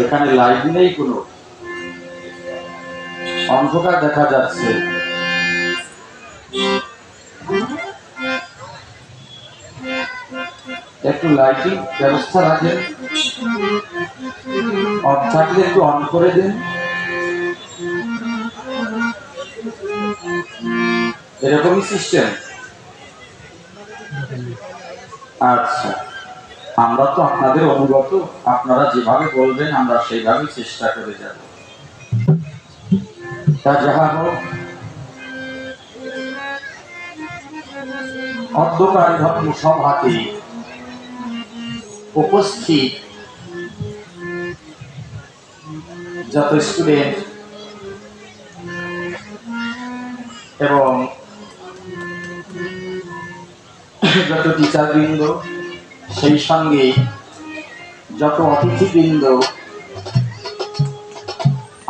এখানে লাইট নেই কোনো। অন্ধকার দেখা যাচ্ছে। একটু লাইটিং ব্যবস্থা রাখেন। থাকলে একটু অন করে দিন। এরকমই সিস্টেম আচ্ছা। আমরা তো আপনাদের অনুগত। আপনারা যেভাবে বলবেন, আমরা সেইভাবে চেষ্টা করে যাব। তা যাহা হোক, অন্ধকার ধর্ম সভাতে উপস্থিত যত স্টুডেন্ট এবং যত টিচারবৃন্দ সেই সঙ্গে যত অতিথিবৃন্দ,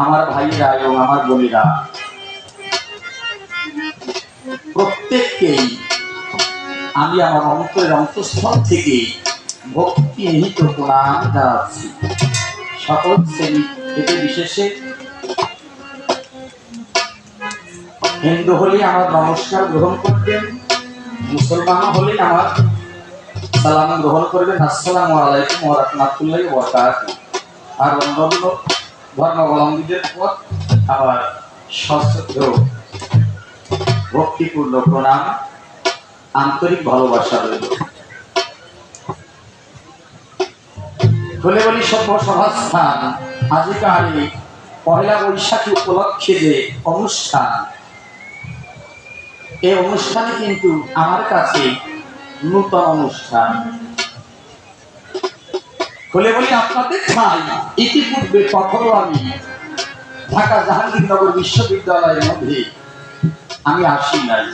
আমার ভাইরা এবং আমার বোনেরা, প্রত্যেককেই আমি আমার অন্তরের অন্তঃস্থল থেকে ভক্তি নিহিত প্রণাম জানাচ্ছি। সকল শ্রেণি থেকে বিশেষে হিন্দু হলে আমার নমস্কার গ্রহণ করবেন মুসলমান হলে আমার সালাম গ্রহণ করবেন। আসসালামু আলাইকুম ওয়া রাহমাতুল্লাহি ওয়া বারাকাতুহু। আর অন্যান্য ধর্মাবলম্বীদের পর আবার সশ্রদ্ধ ভক্তিপূর্ণ প্রণাম, আন্তরিক ভালোবাসা রইল। খুলে সভ্য সভাস্থান আজকাল পয়লা বৈশাখী উপলক্ষে যে অনুষ্ঠান এই অনুষ্ঠানে কিন্তু আমার কাছে নূতন অনুষ্ঠান খুলে বলি আপনাদের খাই ইতিপূর্বে কখনো আমি ঢাকা জাহাঙ্গীরনগর বিশ্ববিদ্যালয়ের মধ্যে আমি আসি নাই।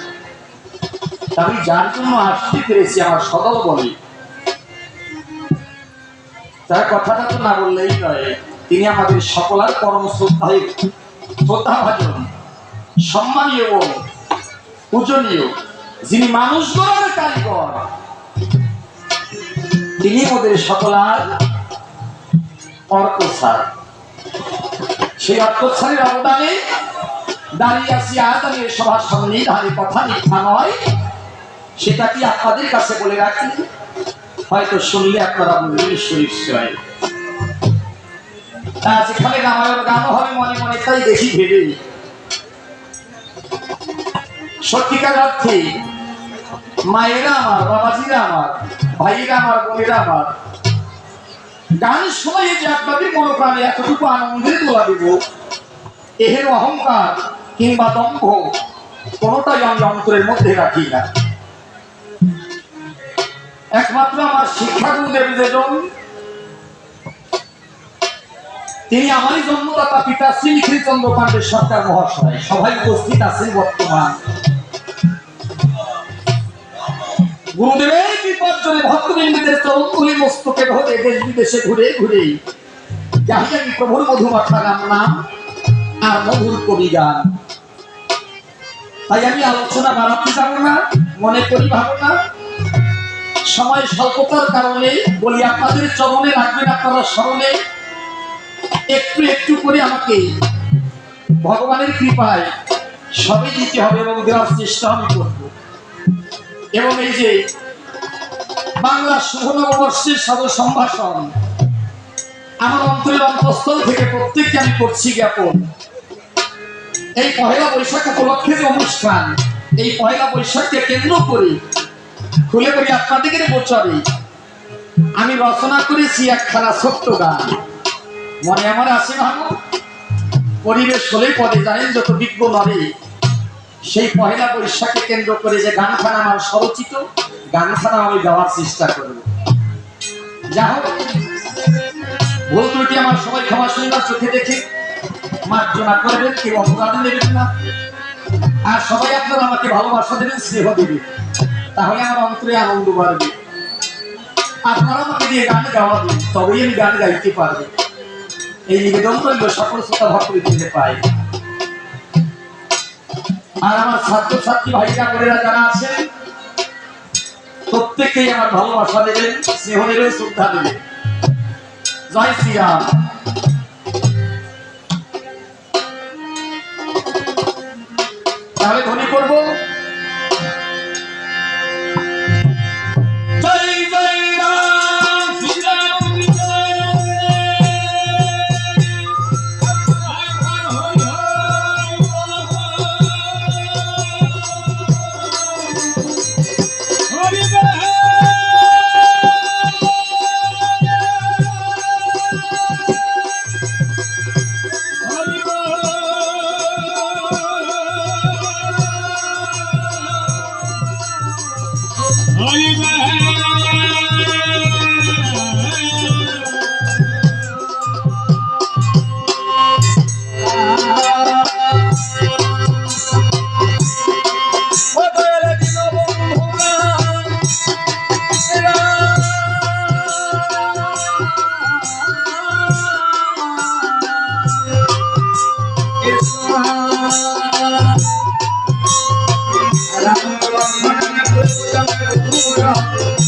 আমি যার জন্য আসতে পেরেছি আমার সদল বলে। তার কথাটা তো না বললেই নয়, তিনি আমাদের সকলার পরম শ্রদ্ধায় সম্মানীয় পূজনীয়, যিনি মানুষ গড়ার কারিগর। তিনি আমাদের সকলার অর্ক স্যার সেই অর্ক স্যারের অবদানে দাঁড়িয়ে আছি আজ আমি সভার সামনে ধারে কথা মিথ্যা নয়। সেটা কি আপনাদের কাছে বলে রাখি? হয়তো শুনলে আপনারা বলবেন নিশ্চয় তা যেখানে রামায়ণ গান হবে মনে মনে তাই দেখি ভেবে সত্যিকার অর্থে মায়েরা আমার, বাবাজিরা আমার, ভাইয়েরা আমার, বোনেরা আমার। যে আপনাদের মনোপ্রাণে এতটুকু আনন্দের তোলা দেব এহের অহংকার কিংবা দম্ভ আমি অন্তরের মধ্যে রাখি না। একমাত্র আমার শিক্ষাগুরুদেব যেজন, তিনি আমারই জন্মদাতা পিতা শ্রী পাণ্ডে সরকার মহাশয়। সবাই উপস্থিত আছেন বর্তমান। গুরুদেবের বিপর্যয়ে ভক্তবৃন্দদের তরুণগুলি মস্তকে ধরে দেশ বিদেশে ঘুরে ঘুরে যাহি আমি প্রভুর মধুমাখা গান নাম আর মধুর কবি গান। তাই আমি আলোচনা বাড়াতে যাব না, মনে করি ভাবো না। সময় স্বল্পতার কারণে বলি, আপনাদের চরণে রাখবেন আপনারা স্মরণে। একটু একটু করে আমাকে ভগবানের কৃপায় সবই দিতে হবে এবং দেওয়ার চেষ্টা আমি করব। এবং এই যে বাংলা শুভ নববর্ষের সদ সম্ভাষণ, আমার অন্তরের অন্তঃস্থল থেকে প্রত্যেককে আমি করছি জ্ঞাপন। এই পহেলা বৈশাখ উপলক্ষে যে অনুষ্ঠান, এই পহেলা বৈশাখকে কেন্দ্র করে, খুলে করি আপনাদের গোচরে, আমি রচনা করেছি একখানা ছোট্ট গান। মনে আমার আছে ভাবো পরিবেশ হলে পদে জানেন যত বিজ্ঞ নরে সেই পহেলা বৈশাখকে কেন্দ্র করে যে গানখানা আমার স্বরচিত গানখানা আমি গাওয়ার চেষ্টা করব। যা হোক, ভুল ত্রুটি আমার সবাই ক্ষমা সুন্দর চোখে দেখে মার্জনা করবেন, কেউ অপরাধ নেবেন না। আর সবাই আপনারা আমাকে ভালোবাসা দেবেন, স্নেহ দেবেন। তাহলে আমার অন্তরে আনন্দ বাড়বে। আপনারা আমাকে দিয়ে গান গাওয়াবেন, তবেই আমি গান গাইতে পারব। এই নিবেদন করলে সকল শ্রোতা ভক্ত পাই। আর আমার ছাত্রছাত্রী ভাইরা, বোনেরা যারা আছেন প্রত্যেকেই আমার ভালোবাসা দেবেন, স্নেহ দেবেন, শ্রদ্ধা দেবেন। জয় শ্রীরাম। তাহলে ধনী করব। Thank you.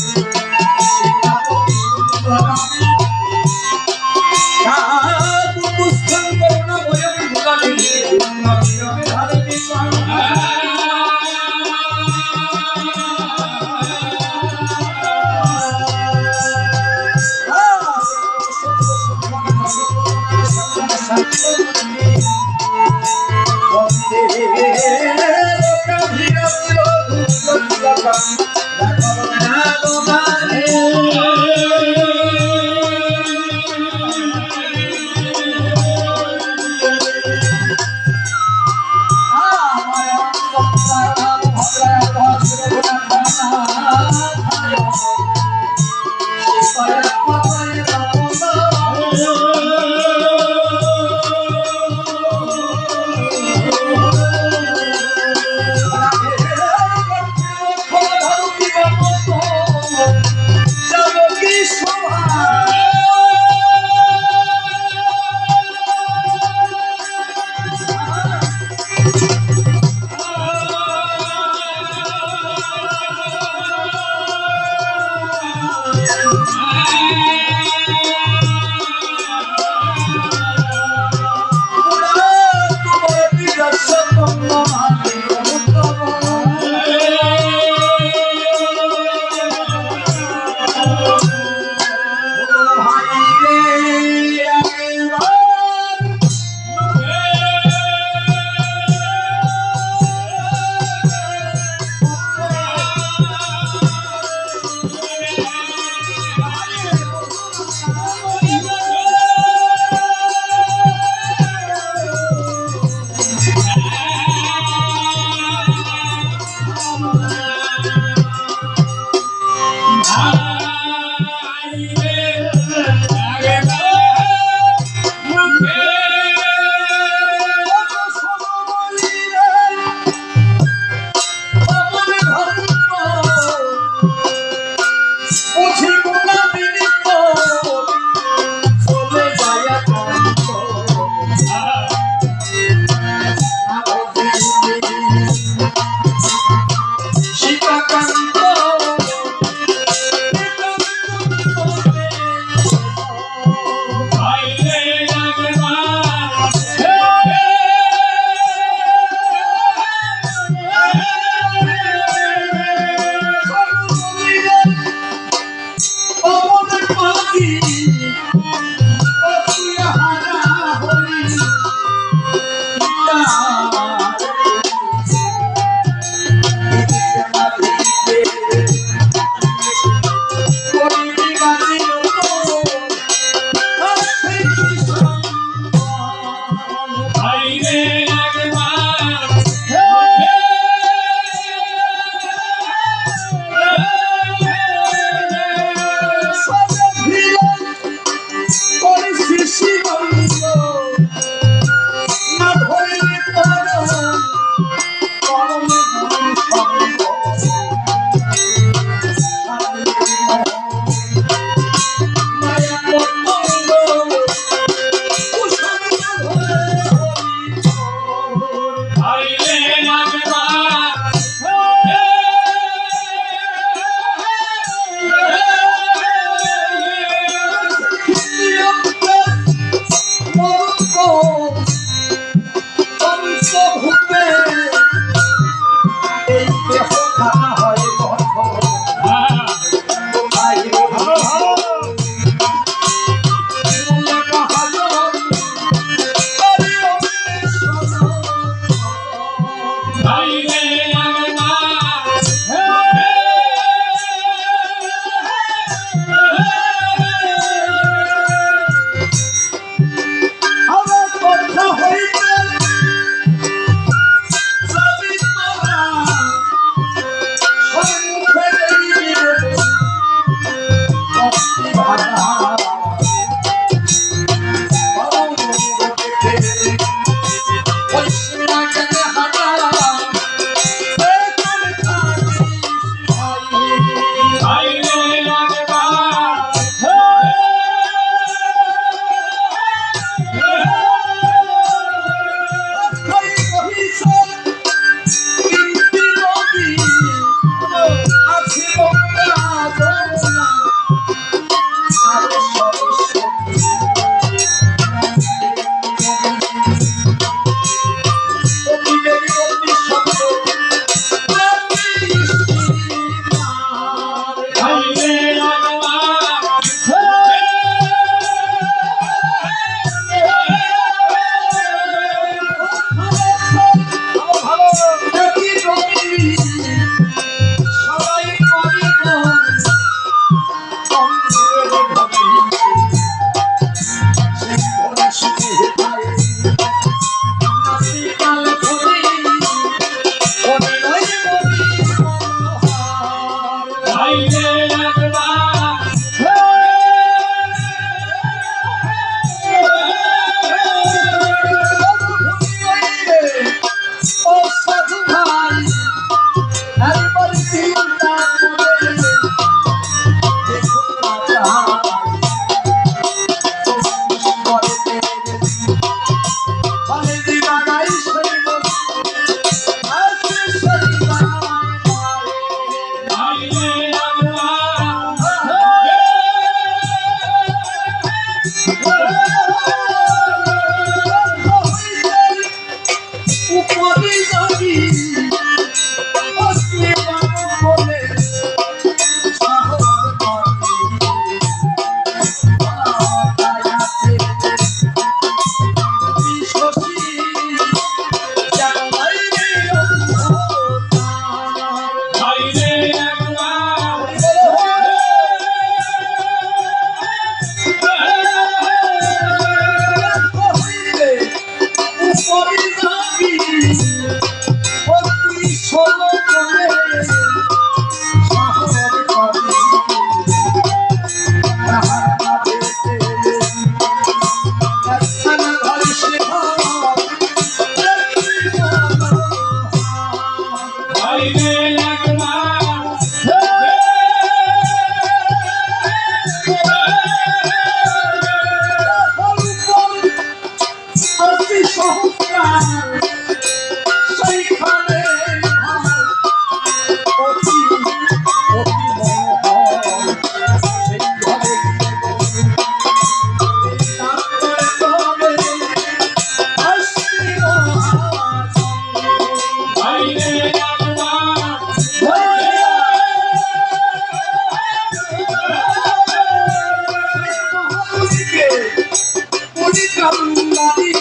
somebody